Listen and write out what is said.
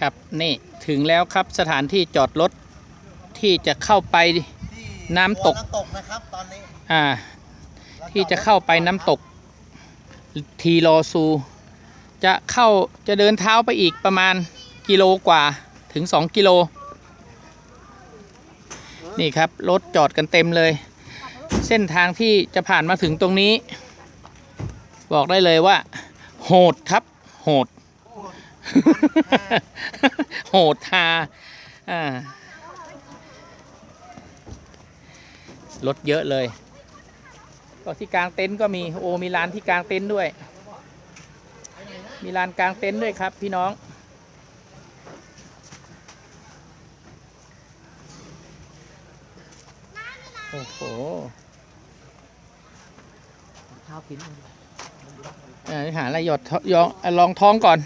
ครับนี่ถึงแล้วครับสถานที่จอดรถที่จะเข้าไปที่น้ำตกน้ำตกนะครับตอนนี้อ่าที่จะเข้าไปน้ำตกทีโลซู จะเข้าจะเดินเท้าไปอีกประมาณกิโลกว่าถึง 2 กิโล นี่ครับ รถจอดกันเต็มเลย เส้นทางที่จะผ่านมาถึงตรงนี้ บอกได้เลยว่า โหดครับ โหด โหดทาอ่ารถเยอะเลย ก็ที่กลางเต็นท์ก็มีโอมีลานที่กลางเต็นท์ด้วย มีลานกลางเต็นท์ด้วยครับ พี่น้องโอ้โหข้าวกินเอ่อหาอะไรหยอดท้องยองอะลองท้องก่อน